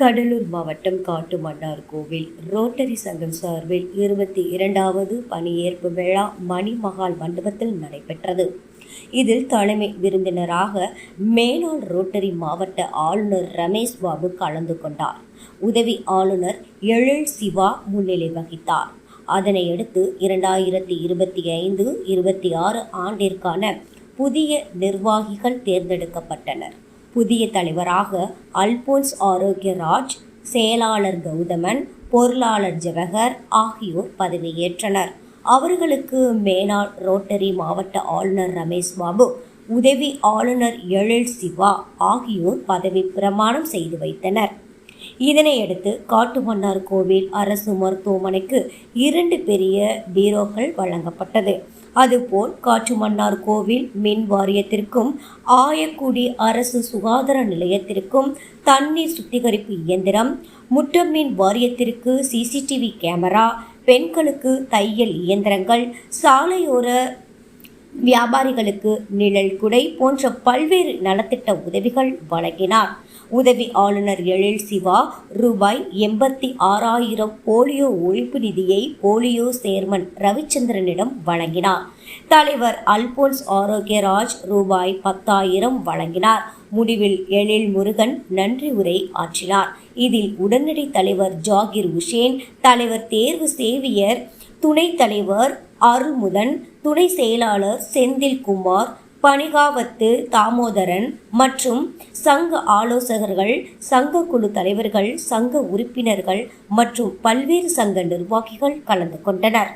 கடலூர் மாவட்டம் காட்டுமன்னார் கோவில். ரோட்டரி சங்கம் சார்பில் இருபத்தி இரண்டாவது பணியேற்பு விழா மணிமகால் மண்டபத்தில் நடைபெற்றது. இதில் தலைமை விருந்தினராக மேலாள் ரோட்டரி மாவட்ட ஆளுநர் ரமேஷ் பாபு கலந்து கொண்டார். உதவி ஆளுநர் எழில் சிவா முன்னிலை வகித்தார். அதனையடுத்து இரண்டாயிரத்தி இருபத்தி ஐந்து இருபத்தி ஆறு ஆண்டிற்கான புதிய நிர்வாகிகள் தேர்ந்தெடுக்கப்பட்டனர். புதிய தலைவராக அல்போன்ஸ் ஆரோக்கியராஜ் செயலாளர் கௌதமன் பொருளாளர் ஜவஹர் ஆகியோர் பதவியேற்றனர். அவர்களுக்கு மேனாள் ரோட்டரி மாவட்ட ஆளுநர் ரமேஷ் பாபு உதவி ஆளுநர் எழில் சிவா ஆகியோர் பதவி பிரமாணம் செய்து வைத்தனர். இதனையடுத்து காட்டுமன்னார் கோவில் அரசு மருத்துவமனைக்கு இரண்டு பெரிய பீரோக்கள் வழங்கப்பட்டது. அதுபோல் காட்டுமன்னார் கோவில் மின் வாரியத்திற்கும் ஆயக்குடி அரசு சுகாதார நிலையத்திற்கும் தண்ணீர் சுத்திகரிப்பு இயந்திரம் முட்டமீன் வாரியத்திற்கு சிசிடிவி கேமரா பெண்களுக்கு தையல் இயந்திரங்கள் சாலையோர வியாபாரிகளுக்கு நிழல் குடை போன்ற பல்வேறு நலத்திட்ட உதவிகள் வழங்கினார். உதவி ஆளுநர் எழில் சிவா ரூபாய் எண்பத்தி ஆறாயிரம் போலியோ ஒழிப்பு நிதியை போலியோ சேர்மன் ரவிச்சந்திரனிடம் வழங்கினார். தலைவர் அல்போன்ஸ் ஆரோக்கியராஜ் ரூபாய் பத்தாயிரம் வழங்கினார். முடிவில் எழில் முருகன் நன்றி உரை ஆற்றினார். இதில் உடனடி தலைவர் ஜாகிர் உஷேன் தலைவர் தேர்வு சேவியர் துணைத் தலைவர் அருள்முதன் துணை செயலாளர் செந்தில்குமார் பணிகாவத்து தாமோதரன் மற்றும் சங்க ஆலோசகர்கள் சங்க குழு தலைவர்கள் சங்க உறுப்பினர்கள் மற்றும் பல்வேறு சங்க நிர்வாகிகள் கலந்து கொண்டனர்.